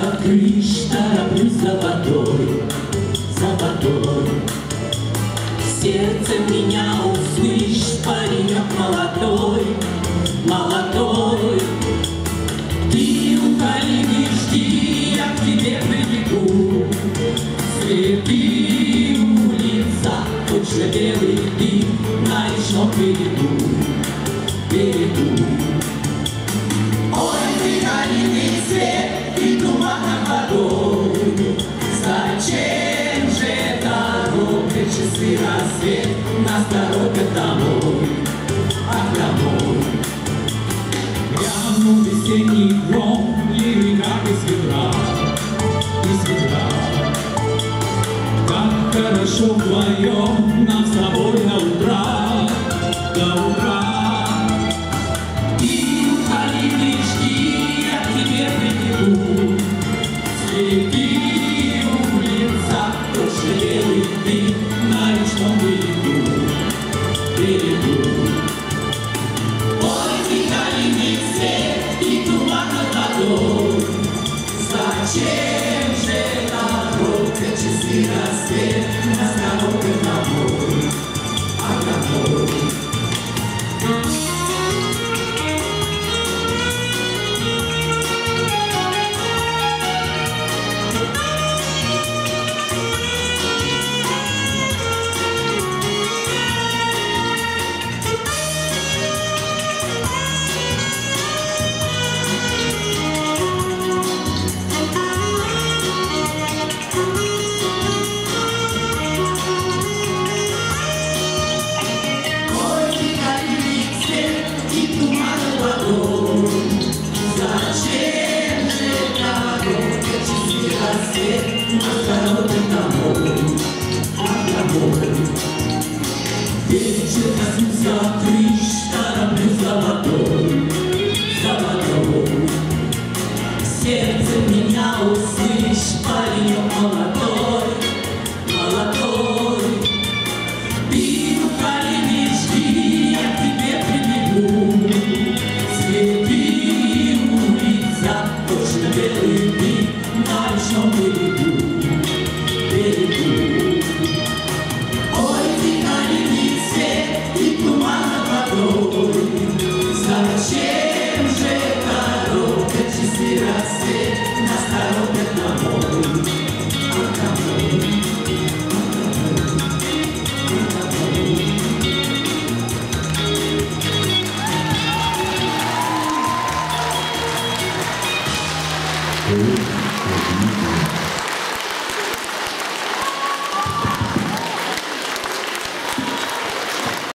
крыш Тороплюсь за водой, за водой Сердце меня услышь, паренек молодой, молодой. Ты уходи, не жди, я к тебе прибегу Цветы улица, тот же белый дым На речном берегу, берегу часы рассвет Нас торопят домой, ах, домой Грянул весенний гром, лирика из ведра, из ведра. Как хорошо вдвоем нам с тобой до утра, Cię, że te ruch, que si raz, Вечер коснулся крыш, тороплюсь за водой, за водой Сердце меня услышь, паренек молодой,